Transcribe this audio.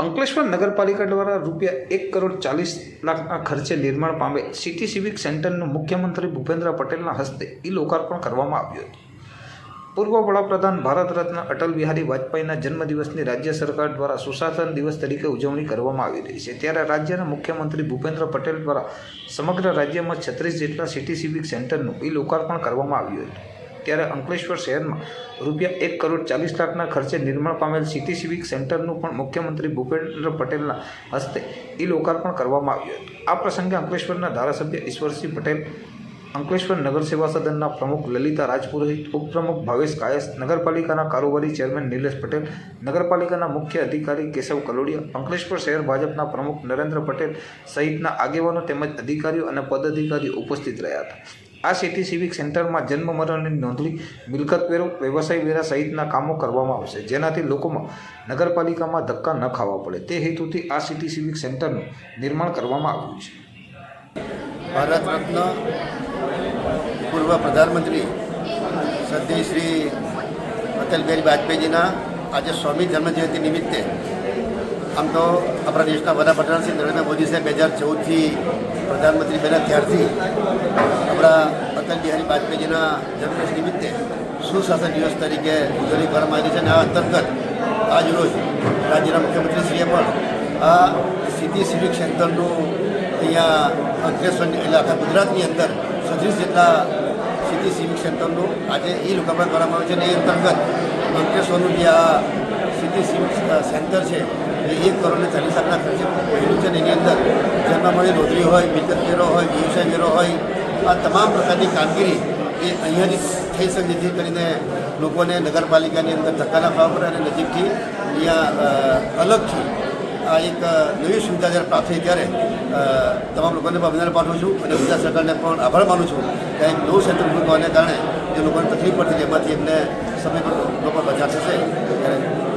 અંકલેશ્વર નગરપાલિકા દ્વારા રૂપિયા એક કરોડ ચાલીસ લાખના ખર્ચે નિર્માણ પામે સિટી સિવિક સેન્ટરનું મુખ્યમંત્રી ભૂપેન્દ્ર પટેલના હસ્તે ઈ લોકાર્પણ કરવામાં આવ્યું હતું. પૂર્વ વડાપ્રધાન ભારત રત્ન અટલ બિહારી વાજપેયીના જન્મદિવસની રાજ્ય સરકાર દ્વારા સુશાસન દિવસ તરીકે ઉજવણી કરવામાં આવી રહી છે. ત્યારે રાજ્યના મુખ્યમંત્રી ભૂપેન્દ્ર પટેલ દ્વારા સમગ્ર રાજ્યમાં છત્રીસ જેટલા સિટી સિવિક સેન્ટરનું ઈ લોકાર્પણ કરવામાં આવ્યું હતું. ત્યારે અંકલેશ્વર શહેરમાં રૂપિયા એક કરોડ ચાલીસ લાખના ખર્ચે નિર્માણ પામેલ સિટી સિવિક સેન્ટરનું પણ મુખ્યમંત્રી ભૂપેન્દ્ર પટેલના હસ્તે ઈ લોકાર્પણ કરવામાં આવ્યું હતું. આ પ્રસંગે અંકલેશ્વરના ધારાસભ્ય ઈશ્વરસિંહ પટેલ, અંકલેશ્વર નગર સેવા સદનના પ્રમુખ લલિતા રાજપુરોહિત, ઉપપ્રમુખ ભાવેશ કાયસ, નગરપાલિકાના કારોબારી ચેરમેન નિલેશ પટેલ, નગરપાલિકાના મુખ્ય અધિકારી કેશવ કલોડિયા, અંકલેશ્વર શહેર ભાજપના પ્રમુખ નરેન્દ્ર પટેલ સહિતના આગેવાનો તેમજ અધિકારીઓ અને પદાધિકારીઓ ઉપસ્થિત રહ્યા હતા. આ સિટી સિવિક સેન્ટરમાં જન્મ મરણની નોંધણી, મિલકત વેરો, વ્યવસાય વેરા સહિતના કામો કરવામાં આવશે. જેનાથી લોકોમાં નગરપાલિકામાં ધક્કા ન ખાવા પડે. તે હેતુથી આ સિટી સિવિક સેન્ટરનું નિર્માણ કરવામાં આવ્યું છે. ભારત રત્ન પૂર્વ પ્રધાનમંત્રી શ્રદ્ધેય શ્રી અટલ બિહારી વાજપેયીજીના આજે સ્વામી જન્મજયંતિ નિમિત્તે આમ તો આપણા દેશના વડાપ્રધાન શ્રી નરેન્દ્ર મોદી સાહેબ બે હજાર ચૌદથી પ્રધાનમંત્રી બન્યા ત્યારથી આપણા અટલ બિહારી વાજપેયીજીના જન્મદિવસ નિમિત્તે સુશાસન દિવસ તરીકે ઉજવણી કરવામાં આવી છે અને આ અંતર્ગત આજરોજ રાજ્યના મુખ્યમંત્રીશ્રીએ પણ આ સિટી સિવિક સેન્ટરનું અહીંયા અંકલેશ્વરની એટલે આખા ગુજરાતની અંદર સત્રીસ જેટલા સિટી સિવિક સેન્ટરનું આજે એ લોકાર્પણ કરવામાં આવ્યું છે અને એ અંતર્ગત અંકલેશ્વરનું જે આ સિટી સિવિક સેન્ટર છે, એ એક કરોડને ચાલીસ લાખના ખર્ચે પહેલું છે એની અંદર જન્મમણી રોજરી હોય મિલકત વેરો હોય વ્યવસાય વેરો હોય, આ તમામ પ્રકારની કામગીરી એ અહીંયાની થઈ શકે જેથી કરીને લોકોને નગરપાલિકાની અંદર ધક્કા ના ખાવા પડે અને નજીકથી અહીંયા અલગથી આ એક નવી સુવિધા જ્યારે પ્રાપ્ત થઈ ત્યારે તમામ લોકોને પણ અભિનંદન પાઠવું છું અને ગુજરાત સરકારને પણ આભાર માનું છું કે એક નવું સેન્ટર ઊભું થવાને કારણે જે લોકોને તકલીફ પડતી હતી એમાંથી એમને સમય પર બચાવ થશે ત્યારે